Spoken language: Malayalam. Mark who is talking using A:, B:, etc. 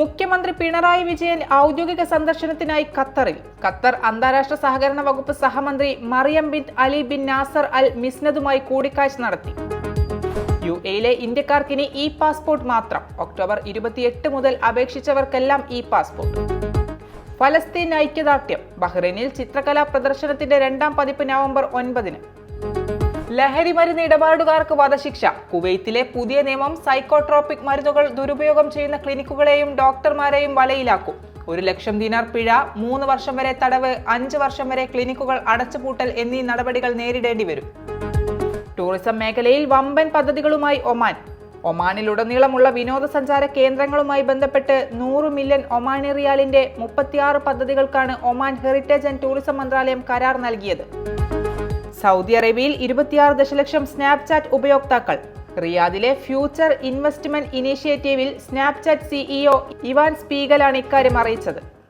A: മുഖ്യമന്ത്രി പിണറായി വിജയൻ ഔദ്യോഗിക സന്ദർശനത്തിനായി ഖത്തറിൽ. ഖത്തർ അന്താരാഷ്ട്ര സഹകരണ വകുപ്പ് സഹമന്ത്രി Mariam bin Ali bin Nasser al മിസ്നതുമായി കൂടിക്കാഴ്ച നടത്തി. യു എയിലെ ഇന്ത്യക്കാർക്കിനി ഇ പാസ്പോർട്ട് മാത്രം. ഒക്ടോബർ ഇരുപത്തിയെട്ട് മുതൽ അപേക്ഷിച്ചവർക്കെല്ലാം ഇ പാസ്പോർട്ട്. ഫലസ്തീൻ ഐക്യദാർഢ്യം. ബഹ്റൈനിൽ ചിത്രകലാ പ്രദർശനത്തിന്റെ രണ്ടാം പതിപ്പ് നവംബർ ഒൻപതിന്. ലഹരി മരുന്ന് ഇടപാടുകാർക്ക് വധശിക്ഷ. കുവൈത്തിലെ പുതിയ നിയമം സൈക്കോട്രോപിക് മരുന്നുകൾ ദുരുപയോഗം ചെയ്യുന്ന ക്ലിനിക്കുകളെയും ഡോക്ടർമാരെയും വലയിലാക്കും. ഒരു ലക്ഷം ദിനാർ പിഴ മൂന്ന് വർഷം വരെ തടവ് അഞ്ച് വർഷം വരെ ക്ലിനിക്കുകൾ അടച്ചുപൂട്ടൽ എന്നീ നടപടികൾ നേരിടേണ്ടി വരും. ടൂറിസം മേഖലയിൽ വമ്പൻ പദ്ധതികളുമായി ഒമാൻ. ഒമാനിലുടനീളമുള്ള വിനോദസഞ്ചാര കേന്ദ്രങ്ങളുമായി ബന്ധപ്പെട്ട് നൂറ് മില്യൺ ഒമാനി റിയാലിന്റെ മുപ്പത്തിയാറ് പദ്ധതികൾക്കാണ് ഒമാൻ ഹെറിറ്റേജ് ആൻഡ് ടൂറിസം മന്ത്രാലയം കരാർ നൽകിയത്. സൗദി അറേബ്യയിൽ ഇരുപത്തിയാറ് ദശലക്ഷം സ്നാപ്ചാറ്റ് ഉപയോക്താക്കൾ. റിയാദിലെ ഫ്യൂച്ചർ ഇൻവെസ്റ്റ്മെന്റ് ഇനീഷ്യേറ്റീവിൽ സ്നാപ്ചാറ്റ് സിഇഒ ഇവാൻ സ്പീഗലാണ് ഇക്കാര്യം അറിയിച്ചത്.